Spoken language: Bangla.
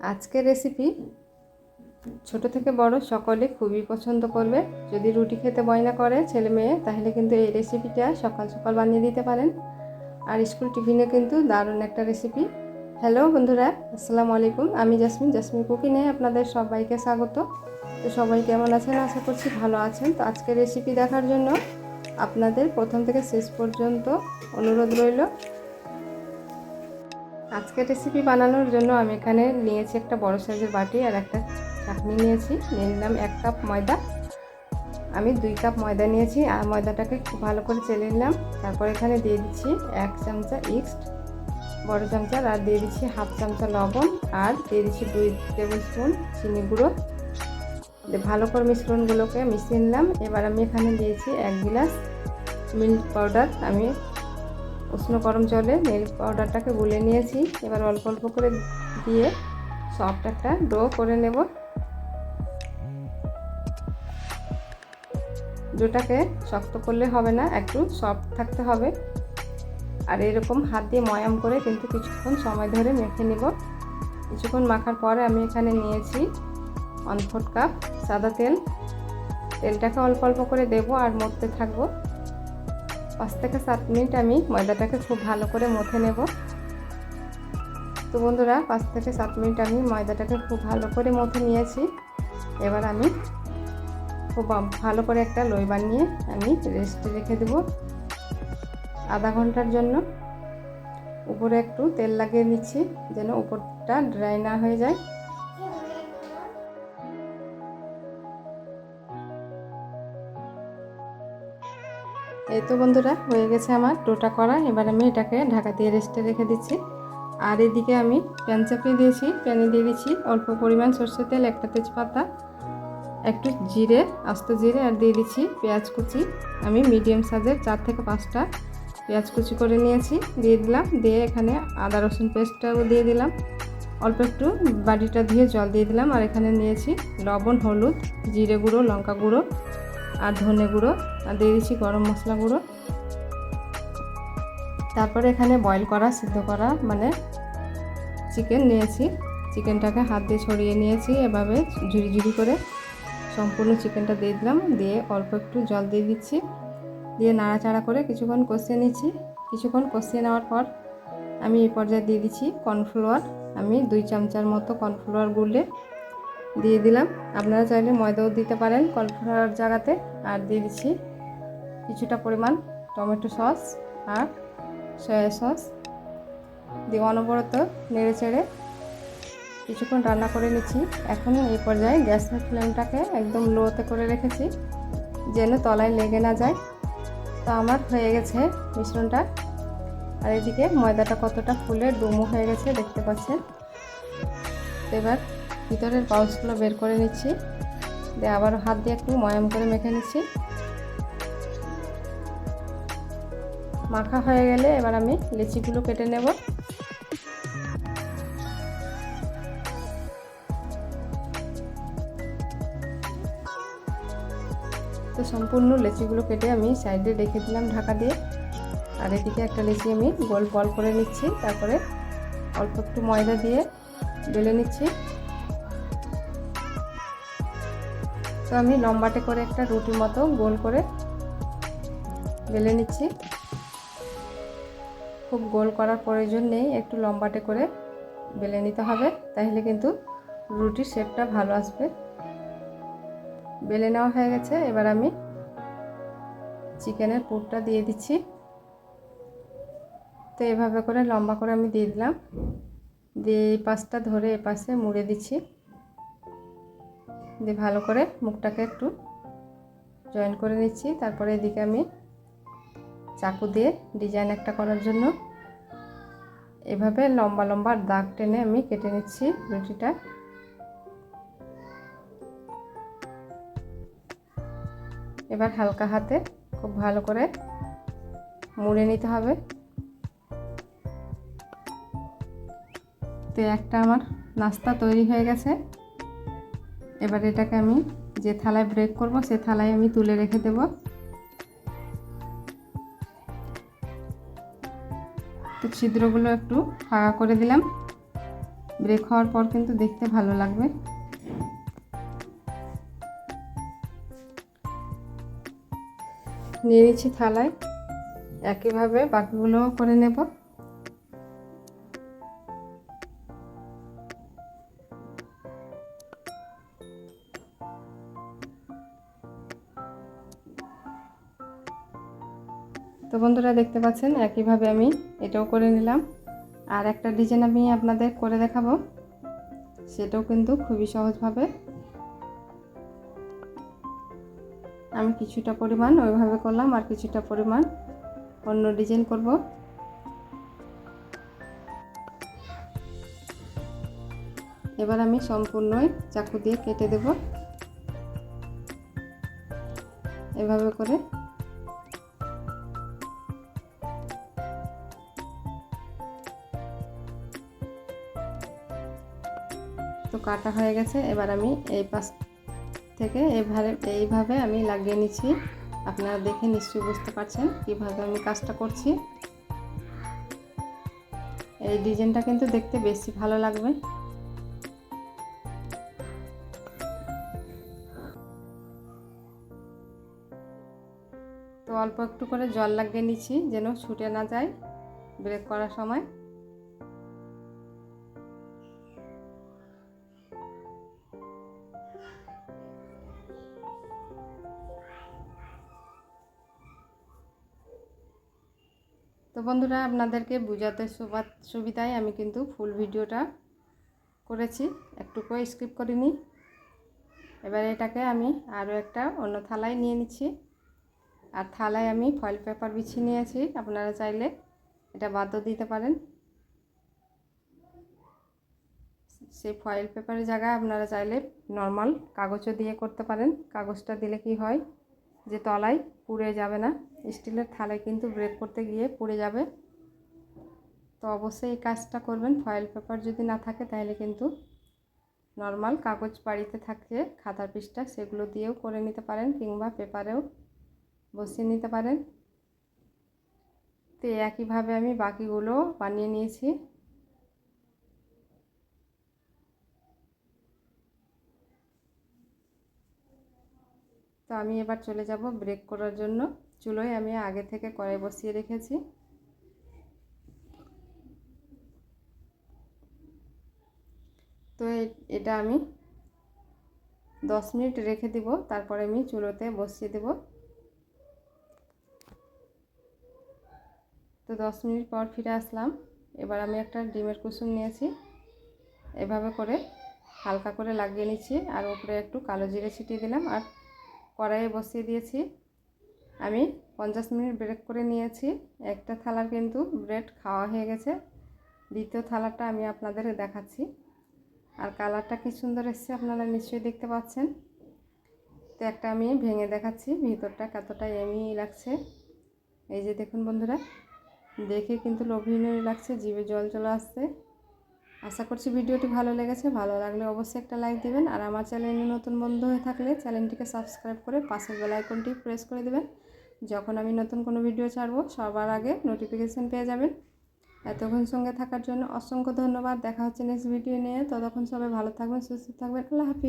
আজকের রেসিপি ছোট থেকে বড় সকলে খুবই পছন্দ করবে। যদি রুটি খেতে বয়না করে ছেলে মেয়ে, তাহলে কিন্তু এই রেসিপিটা সকাল সকাল বানিয়ে দিতে পারেন। আর স্কুল টিফিনে কিন্তু দারুণ একটা রেসিপি হ্যালো বন্ধুরা, আসসালামু আলাইকুম। আমি জাসমিন জাসমিন কুকিংয়ে আপনাদের সবাইকে স্বাগত। তো সবাই কেমন আছেন? আশা করছি ভালো আছেন। তো আজকের রেসিপি দেখার জন্য আপনাদের প্রথম থেকে শেষ পর্যন্ত অনুরোধ রইল। আজকের রেসিপি বানানোর জন্য আমি এখানে নিয়েছি একটা বড় সাইজের বাটি আর একটা চাটনি নিয়েছি। নিয়ে নিলাম এক কাপ ময়দা। আমি দুই কাপ ময়দা নিয়েছি। আর ময়দাটাকে খুব ভালো করে চেলে নিলাম। তারপর এখানে দিয়ে দিচ্ছি এক চামচা ইস্ট বড় চামচার আর দিয়ে দিচ্ছি হাফ চামচা লবণ, আর দিয়ে দিচ্ছি দুই টেবিল স্পুন চিনি গুঁড়ো। ভালো করে মিশ্রণগুলোকে মিশিয়ে নিলাম। এবার আমি এখানে দিয়েছি এক গিলাস মিল্ক পাউডার। আমি উষ্ণ গরম জলে মিল্ক পাউডারটাকে গুলে নিয়েছি। এবার অল্প অল্প করে দিয়ে সফট একটা ডো করে নেব। ডোটাকে শক্ত করলে হবে না, একটু সফট থাকতে হবে। আর এরকম হাত দিয়ে ময়াম করে কিন্তু কিছুক্ষণ সময় ধরে মেখে নেব। কিছুক্ষণ মাখার পরে আমি এখানে নিয়েছি ফোর্থ কাপ সাদা তেল। তেলটাকে অল্প অল্প করে দেবো আর মরতে থাকব। পাঁচ থেকে সাত মিনিট আমি ময়দাটাকে খুব ভালো করে মথে নেব। তো বন্ধুরা, পাঁচ থেকে সাত মিনিট আমি ময়দাটাকে খুব ভালো করে মথে নিয়েছি। এবার আমি খুব ভালো করে একটা লই বানিয়ে আমি রেস্টে রেখে দেব। আধা ঘণ্টার জন্য উপরে একটু তেল লাগিয়ে নিচ্ছি, যেন উপরটা ড্রাই না হয়ে যায়। এই তো বন্ধুরা, হয়ে গেছে আমার টোটা করা। এবার আমি এটাকে ঢাকা দিয়ে রেস্টে রেখে দিচ্ছি। আর এদিকে আমি প্যান চাপিয়ে দিয়েছি। প্যানে দিয়ে দিচ্ছি অল্প পরিমাণ সর্ষের তেল, একটা তেজপাতা, একটু জিরে, আস্ত জিরে, আর দিয়ে দিচ্ছি পেঁয়াজ কুচি। আমি মিডিয়াম সাইজের চার থেকে পাঁচটা পেঁয়াজ কুচি করে নিয়েছি, দিয়ে দিলাম। দিয়ে এখানে আদা, রসুন পেস্টটাও দিয়ে দিলাম। অল্প একটু বাড়িটা ধুয়ে জল দিয়ে দিলাম। আর এখানে নিয়েছি লবণ, হলুদ, জিরে গুঁড়ো, লঙ্কা গুঁড়ো আর ধনে গুঁড়ো, আর দিয়ে দিচ্ছি গরম মশলা গুঁড়ো। তারপরে এখানে বয়েল করা, সিদ্ধ করা মানে চিকেন নিয়েছি। চিকেনটাকে হাত দিয়ে ছড়িয়ে নিয়েছি, এভাবে ঝুড়ি ঝুড়ি করে সম্পূর্ণ চিকেনটা দিয়ে দিলাম। দিয়ে অল্প একটু জল দিয়ে দিচ্ছি। দিয়ে নাড়াচাড়া করে কিছুক্ষণ কষিয়ে নিচ্ছি। কিছুক্ষণ কষিয়ে নেওয়ার পর আমি এই পর্যায়ে দিয়ে দিচ্ছি কর্নফ্লাওয়ার। আমি দুই চামচার মতো কর্নফ্লাওয়ার গুলে দিয়ে দিলাম। আপনারা চাইলে ময়দাও দিতে পারেন কর্নফ্লাওয়ার জায়গাতে। আর দিয়ে দিচ্ছি কিছুটা পরিমাণ টমেটো সস আর সয়া সস। দিয়ে অনবরত নেড়ে চেড়ে কিছুক্ষণ রান্না করে নিচ্ছি। এখন এই পর্যায়ে গ্যাসের ফ্লেমটাকে একদম লোতে করে রেখেছি, যেন তলায় লেগে না যায়। তো আমার হয়ে গেছে মিশ্রণটা। আর এদিকে ময়দাটা কতটা ফুলে ডুমো হয়ে গেছে দেখতে পাচ্ছেন। এবার ভিতরের পাউচগুলো বের করে নিচ্ছি। দিয়ে আবার হাত দিয়ে একটু ময়াম করে মেখে নিচ্ছি। মাখা হয়ে গেলে এবার আমি লিচিগুলো কেটে নেব। তো সম্পূর্ণ লেচিগুলো কেটে আমি সাইডে রেখে দিলাম ঢাকা দিয়ে। আর এদিকে একটা লেচি আমি গোল বল করে নিচ্ছি। তারপরে অল্প একটু ময়দা দিয়ে বেলে নিচ্ছি। তো আমি লম্বাটে করে একটা রুটির মতো গোল করে বেলে নিচ্ছি। খুব গোল করার প্রয়োজন নেই, একটু লম্বাটে করে বেলে নিতে হবে, তাহলে কিন্তু রুটির শেপটা ভালো আসবে। বেলে নেওয়া হয়ে গেছে, এবার আমি চিকেনের পুরটা দিয়ে দিচ্ছি। তো এভাবে করে লম্বা করে আমি দিয়ে দিলাম। দিয়ে এই পাশটা ধরে এ পাশে মুড়ে দিচ্ছি। দিয়ে ভালো করে মুখটাকে একটু জয়েন করে নিচ্ছি। তারপরে এদিকে আমি চাকু দিয়ে ডিজাইন একটা করার জন্য এভাবে লম্বা লম্বা দাগ টেনে আমি কেটে নিচ্ছি রুটিটা। এবার হালকা হাতে খুব ভালো করে মুড়ে নিতে হবে। তো একটা আমার নাস্তা তৈরি হয়ে গেছে। এবার এটাকে আমি যে থালায় ব্রেক করব, সে থালায় আমি তুলে রেখে দেব। তো ছিদ্রগুলো একটু ফাঁকা করে দিলাম। ব্রেক হওয়ার পর কিন্তু দেখতে ভালো লাগবে। নিয়ে নিচ্ছি থালায়। একইভাবে বাকিগুলোও করে নেব। তো বন্ধুরা দেখতে পাচ্ছেন, একইভাবে আমি এটাও করে নিলাম। আর একটা ডিজাইন আমি আপনাদের করে দেখাবো। সেটাও কিন্তু খুবই সহজভাবে। আমি কিছুটা পরিমাণ ওইভাবে করলাম আর কিছুটা পরিমাণ অন্য ডিজাইন করব। এবার আমি সম্পূর্ণই চাকু দিয়ে কেটে দেব। এভাবে করে কাটা হয়ে গেছে, এবার আমি এই পাশ থেকে এভাবে, এইভাবে আমি লাগিয়ে নিচ্ছি। আপনারা দেখে নিশ্চয়ই বুঝতে পারছেন কীভাবে আমি কাজটা করছি। এই ডিজাইনটা কিন্তু দেখতে বেশি ভালো লাগবে। তো অল্প একটু করে জল লাগিয়ে নিচ্ছি যেন ছুটে না যায় ব্রেক করার সময়। তো বন্ধুরা, আপনাদেরকে বোঝাতে সুবিধায় আমি কিন্তু ফুল ভিডিওটা করেছি। একটুকু স্কিপ করিনি। এবার এটাকে আমি আরও একটা অন্য থালায় নিয়ে নিচ্ছি। আর থালায় আমি ফয়েল পেপার বিছিয়ে নিয়েছি। আপনারা চাইলে এটা বাদও দিতে পারেন। সেই ফয়েল পেপারের জায়গায় আপনারা চাইলে নর্মাল কাগজও দিয়ে করতে পারেন। কাগজটা দিলে কি হয়? যে তলায় পুড়ে যাবে না। স্টিলের থালায় কিন্তু ব্রেক করতে গিয়ে পুড়ে যাবে। তো অবশ্যই এই কাজটা করবেন। ফয়েল পেপার যদি না থাকে তাহলে কিন্তু নর্মাল কাগজ বাড়িতে থাকছে খাতার পিসটা সেগুলো দিয়েও করে নিতে পারেন কিংবা পেপারেও বসিয়ে নিতে পারেন। তো একইভাবে আমি বাকিগুলো বানিয়ে নিয়েছি। তো আমি এবার চলে যাব ব্রেক করার জন্য। চুলোয় আমি আগে থেকে কড়াই বসিয়ে রেখেছি। তো এটা আমি দশ মিনিট রেখে দিব, তারপরে আমি চুলোতে বসিয়ে দেব। তো দশ মিনিট পর ফিরে আসলাম। এবার আমি একটা ডিমের কুসুম নিয়েছি। এভাবে করে হালকা করে লাগিয়ে নিচ্ছি, আর উপরে একটু কালো জিরে ছিটিয়ে দিলাম, আর কড়াইয়ে বসিয়ে দিয়েছি। আমি পঞ্চাশ মিনিট ব্রেক করে নিয়েছি। একটা থালার কিন্তু ব্রেড খাওয়া হয়ে গেছে। দ্বিতীয় থালাটা আমি আপনাদের দেখাচ্ছি। আর কালারটা কি সুন্দর এসছে আপনারা নিশ্চয়ই দেখতে পাচ্ছেন। তো একটা আমি ভেঙে দেখাচ্ছি, ভিতরটা কতটা এমি লাগছে। এই যে দেখুন বন্ধুরা, দেখে কিন্তু লোভনীয় লাগছে, জিভে জল চলে আসছে। আশা করছি ভিডিওটি ভালো লেগেছে। ভালো লাগলে অবশ্যই একটা লাইক দেবেন। আর আমার চ্যানেলে নতুন বন্ধু হয়ে থাকলে চ্যানেলটিকে সাবস্ক্রাইব করে পাশের বেল আইকনটি প্রেস করে দেবেন। যখন আমি নতুন কোনো ভিডিও ছাড়বো, সবার আগে নোটিফিকেশান পেয়ে যাবেন। এতক্ষণ সঙ্গে থাকার জন্য অসংখ্য ধন্যবাদ। দেখা হচ্ছে নেক্সট ভিডিও নিয়ে। ততক্ষণ সবাই ভালো থাকবেন, সুস্থ থাকবেন। আল্লাহ হাফিজ।